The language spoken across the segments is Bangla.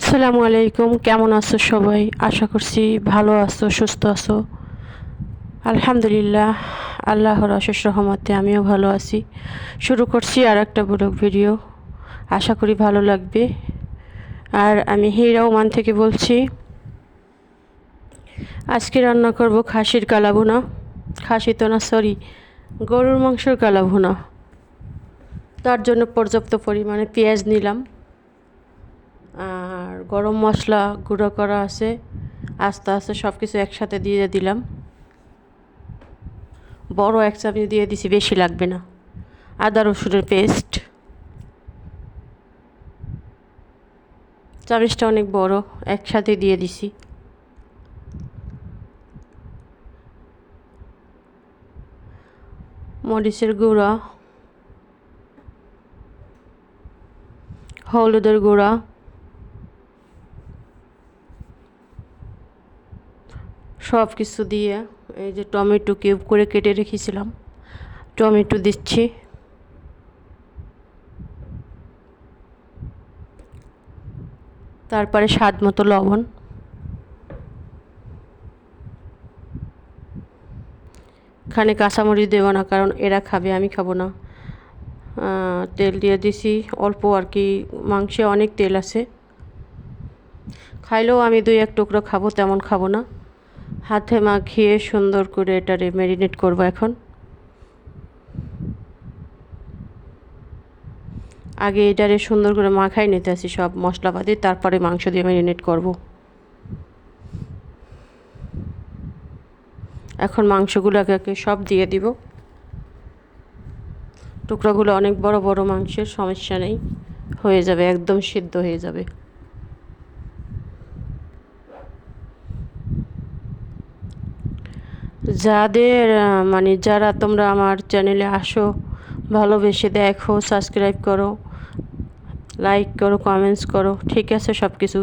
আসসালামু আলাইকুম, কেমন আছো সবাই? আশা করছি ভালো আছো, সুস্থ আছো? আলহামদুলিল্লাহ, আল্লাহর অশেষ রহমতে আমিও ভালো আছি। শুরু করছি আর একটা ব্লগ ভিডিও। আশা করি ভালো লাগবে। আর আমি হিরা ওমান থেকে বলছি, আজকে রান্না করব খাসির কালা ভুনা খাসি তো না সরি গরুর মাংসের কালা ভুনা তার জন্য পর্যাপ্ত পরিমাণে পেঁয়াজ নিলাম। আর গরম মশলা গুঁড়ো করা আছে, আস্তে আস্তে সব কিছু একসাথে দিয়ে দিলাম। বড় এক চামচ দিয়ে দিছি, বেশি লাগবে না। আদা রসুনের পেস্ট। চামচটা অনেক বড়, একসাথে দিয়ে দিছি। মরিচের গুঁড়া। হলুদের গুঁড়া। সব কিছু দিয়ে এই যে টমেটো কিউব করে কেটে রেখেছিলাম। টমেটো দিচ্ছি। তারপরে স্বাদ মতো লবণ। এখানে কাঁচামরিচ দেবো না, কারণ এরা খাবে, আমি খাব না। তেল দিয়ে দিছি, অল্প আর কি, মাংসে অনেক তেল আছে। খাইলেও আমি দুই এক টুকরো খাব, তেমন খাব না। হাতে মাখিয়ে সুন্দর করে এটারে ম্যারিনেট করব এখন। আগে এটারে সুন্দর করে মাখাই নিতে আসি সব মশলাপাতি, তারপরে মাংস দিয়ে ম্যারিনেট করব। এখন মাংসগুলো একে সব দিয়ে দিব। টুকরাগুলো অনেক বড় বড় মাংসের সমস্যা নেই, হয়ে যাবে, একদম সিদ্ধ হয়ে যাবে। যাদের মানে যারা তোমরা আমার চ্যানেলে আসো, ভালোবেসে দেখো সাবস্ক্রাইব করো লাইক করো কমেন্টস করো, ঠিক আছে সব কিছু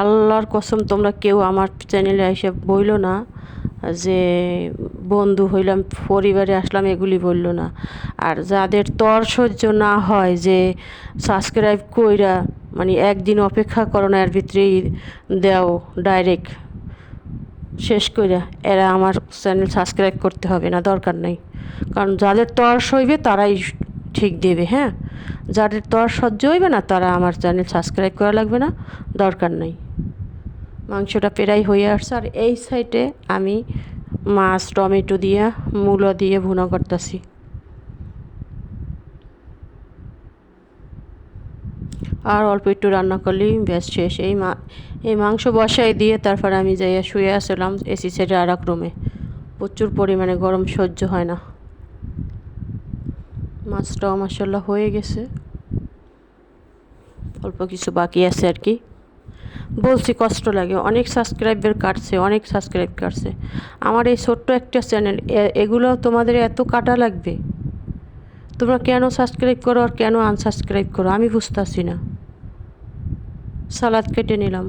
আল্লাহর কসম তোমরা কেউ আমার চ্যানেলে এসে বইলো না যে বন্ধু হইলাম, পরিবারে আসলাম, এগুলি বলল না। আর যাদের তর সহ্য না হয় যে সাবস্ক্রাইব কইরা মানে একদিন অপেক্ষা করো না, এর ভিতরেই দেও ডাইরেক্ট শেষ করে এরা আমার চ্যানেল সাবস্ক্রাইব করতে হবে না, দরকার নেই। কারণ যাদের তর সইবে তারাই ঠিক দেবে হ্যাঁ? যাদের তর সহ্য হইবে না তারা আমার চ্যানেল সাবস্ক্রাইব করা লাগবে না, দরকার নেই। মাংসটা প্রায় হয়ে আসছে আর এই সাইডে আমি মাছ, টমেটো দিয়ে, মূলো দিয়ে ভুনা করতেছি। আর অল্প একটু রান্না করলেই ব্যাস শেষ। এই মা এই মাংস বসাই দিয়ে তারপর আমি যাইয়া শুয়ে আসলাম এসি সেটে আর এক রুমে। প্রচুর পরিমাণে গরম সহ্য হয় না। মাছটাও মাসাল্লাহ হয়ে গেছে। অল্প কিছু বাকি আছে আর কি। বলছি কষ্ট লাগে। অনেক সাবস্ক্রাইবার কাটছে, অনেক সাবস্ক্রাইব কাটছে। আমার এই ছোট্ট একটা চ্যানেল এগুলো তোমাদের এত কাটা লাগবে? তোমরা কেন সাবস্ক্রাইব করো আর কেন আনসাবস্ক্রাইব করো? আমি বুঝতেছি না। সালাদ কেটে নিলাম।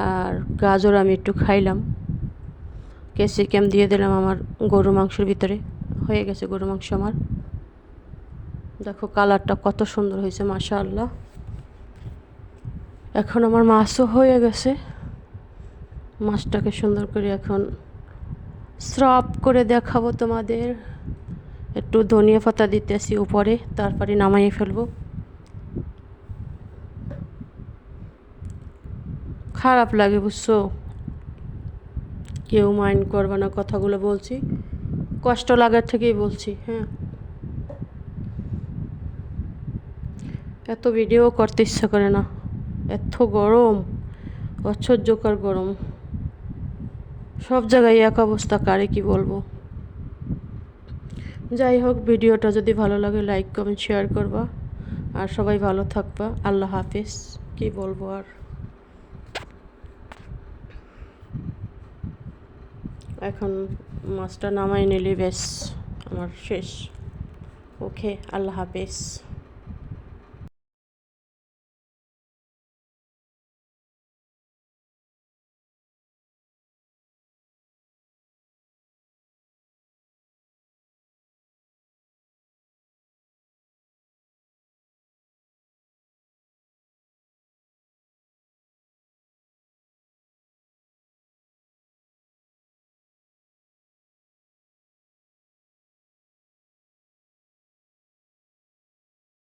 আর গাজর আমি একটু খাইলাম। ক্যাম দিয়ে দিলাম আমার গরু মাংসের ভিতরে। হয়ে গেছে গরু মাংস আমার। দেখো কালারটা কত সুন্দর হয়েছে মাশা আল্লাহ এখন আমার মাছও হয়ে গেছে। মাছটাকে সুন্দর করে এখন স্রপ করে দেখাবো তোমাদের। একটু ধনিয়া পাতা দিতেছি উপরে, তারপরে নামাইয়ে ফেলব। খারাপ লাগে, বুঝছ? কেউ মাইন্ড করবে না কথাগুলো বলছি। কষ্ট লাগার থেকেই বলছি হ্যাঁ। এত ভিডিও করতে ইচ্ছা করে না। এত গরম অসহ্যকর গরম। সব জায়গায় এক অবস্থা, কারে কি বলব? যাই হোক ভিডিওটা যদি ভালো লাগে লাইক কমেন্ট শেয়ার করবা। আর সবাই ভালো থাকবা। আল্লাহ হাফিজ। কি বলব আর? এখন মাছটা নামাই নিলি বেশ আমার শেষ। ওকে, আল্লাহ হাফিজ।